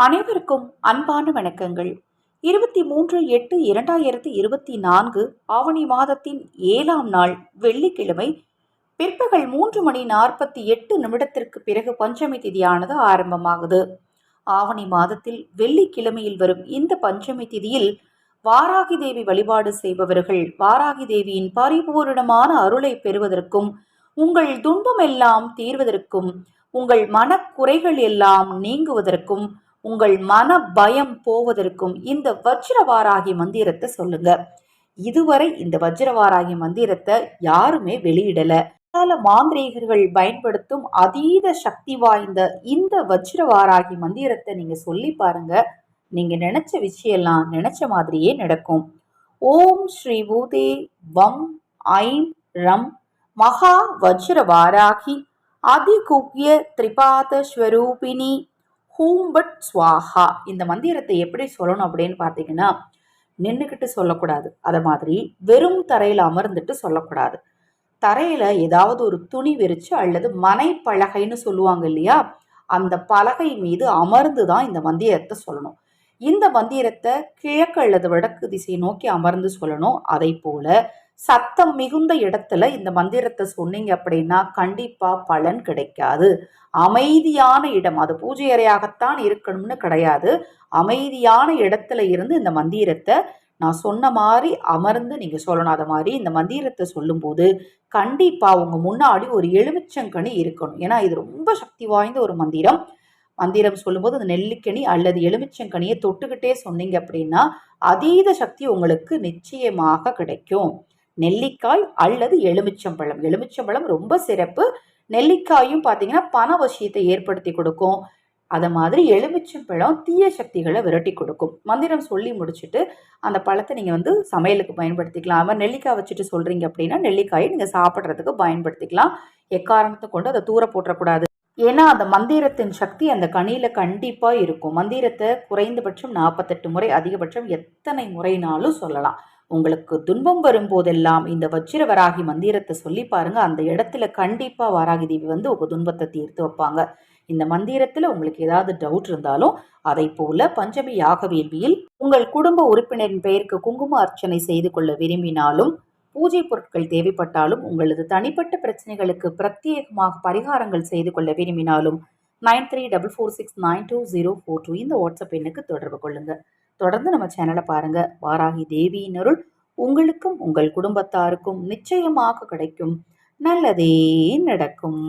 அனைவருக்கும் அன்பான வணக்கங்கள். இருபத்தி மூன்று எட்டு இரண்டாயிரத்தி இருபத்தி நான்கு ஆவணி மாதத்தின் ஏழாம் நாள் வெள்ளிக்கிழமை பிற்பகல் மூன்று மணி நாற்பத்தி எட்டு நிமிடத்திற்கு பிறகு பஞ்சமி திதியானது ஆரம்பமாகுது. ஆவணி மாதத்தில் வெள்ளிக்கிழமையில் வரும் இந்த பஞ்சமி திதியில் வாராகி தேவி வழிபாடு செய்பவர்கள் வாராகி தேவியின் பரிபூரணமான அருளை பெறுவதற்கும் உங்கள் துன்பம் எல்லாம் தீர்வதற்கும் உங்கள் மனக்குறைகள் எல்லாம் நீங்குவதற்கும் உங்கள் மன பயம் போவதற்கும் இந்த வஜ்ரவாராகி மந்திரத்தை சொல்லுங்க. இதுவரை இந்த வஜ்ரவாராகி மந்திரத்தை யாருமே வெளியிடல. கால மாந்திரீகர்கள் பயன்படுத்தும் அதீத சக்தி வாய்ந்த இந்த வஜ்ரவாராகி மந்திரத்தை நீங்க சொல்லி பாருங்க. நீங்க நினைச்ச விஷயம்லாம் நினைச்ச மாதிரியே நடக்கும். ஓம் ஸ்ரீ பூதே வம் ஐம் ரம் மகா வஜ்ரவாராகி அதிகுக்ய திரிபாத ஸ்வரூபிணி கூம்பட் ஸ்வாஹா இந்த மந்திரத்தை எப்படி சொல்லணும் அப்படின்னு பார்த்தீங்கன்னா நின்றுக்கிட்டு சொல்லக்கூடாது. அதை மாதிரி வெறும் தரையில் அமர்ந்துட்டு சொல்லக்கூடாது. தரையில் ஏதாவது ஒரு துணி விரிச்சு அல்லது மனைப்பலகைன்னு சொல்லுவாங்க இல்லையா? அந்த பலகை மீது அமர்ந்து தான் இந்த மந்திரத்தை சொல்லணும். இந்த மந்திரத்தை கிழக்கு அல்லது வடக்கு திசை நோக்கி அமர்ந்து சொல்லணும். அதை போல சத்தம் மிகுந்த இடத்துல இந்த மந்திரத்தை சொன்னீங்க அப்படின்னா கண்டிப்பாக பலன் கிடைக்காது. அமைதியான இடம் அது பூஜை அறையாகத்தான் இருக்கணும்னு கிடையாது. அமைதியான இடத்துல இருந்து இந்த மந்திரத்தை நான் சொன்ன மாதிரி அமர்ந்து நீங்கள் சொல்லணும். அதை மாதிரி இந்த மந்திரத்தை சொல்லும்போது கண்டிப்பாக உங்கள் முன்னாடி ஒரு எலுமிச்சங்கனி இருக்கணும். ஏன்னா இது ரொம்ப சக்தி வாய்ந்த ஒரு மந்திரம். மந்திரம் சொல்லும்போது அந்த நெல்லிக்கனி அல்லது எலுமிச்சங்கனியை தொட்டுக்கிட்டே சொன்னீங்க அப்படின்னா அதீத சக்தி உங்களுக்கு நிச்சயமாக கிடைக்கும். நெல்லிக்காய் அல்லது எலுமிச்சம்பழம். எலுமிச்சம்பழம் ரொம்ப சிறப்பு. நெல்லிக்காயும் பார்த்தீங்கன்னா பண வசியத்தை ஏற்படுத்தி கொடுக்கும். அதை மாதிரி எலுமிச்சம்பழம் தீய சக்திகளை விரட்டி கொடுக்கும். மந்திரம் சொல்லி முடிச்சுட்டு அந்த பழத்தை நீங்கள் வந்து சமையலுக்கு பயன்படுத்திக்கலாம். அது நெல்லிக்காய் வச்சுட்டு சொல்கிறீங்க அப்படின்னா நெல்லிக்காயை நீங்கள் சாப்பிட்றதுக்கு பயன்படுத்திக்கலாம். எக்காரணத்தை கொண்டு அதை தூர போட்டக்கூடாது ஏன்னா அந்த மந்திரத்தின் சக்தி அந்த கனியில் கண்டிப்பாக இருக்கும். மந்திரத்தை குறைந்தபட்சம் நாற்பத்தெட்டு முறை அதிகபட்சம் எத்தனை முறைனாலும் சொல்லலாம். உங்களுக்கு துன்பம் வரும்போதெல்லாம் இந்த வச்சிர வராகி மந்திரத்தை சொல்லி பாருங்க. அந்த இடத்துல கண்டிப்பாக வராகி தேவி வந்து உங்கள் துன்பத்தை தீர்த்து வைப்பாங்க. இந்த மந்திரத்தில் உங்களுக்கு ஏதாவது டவுட் இருந்தாலும் அதை போல பஞ்சமி யாக வேள்வியில் உங்கள் குடும்ப உறுப்பினரின் பெயருக்கு குங்கும அர்ச்சனை செய்து கொள்ள விரும்பினாலும் பூஜை பொருட்கள் தேவைப்பட்டாலும் உங்களது தனிப்பட்ட பிரச்சனைகளுக்கு பிரத்யேகமாக பரிகாரங்கள் செய்து கொள்ள விரும்பினாலும் nine three double four six nine two zero four two இந்த வாட்ஸ்அப் எண்ணுக்கு தொடர்பு கொள்ளுங்கள் தொடர்ந்து நம்ம சேனலை பாருங்கள் வாராகி தேவியின் அருள் உங்களுக்கும் உங்கள் குடும்பத்தாருக்கும் நிச்சயமாக கிடைக்கும். நல்லதே நடக்கும்.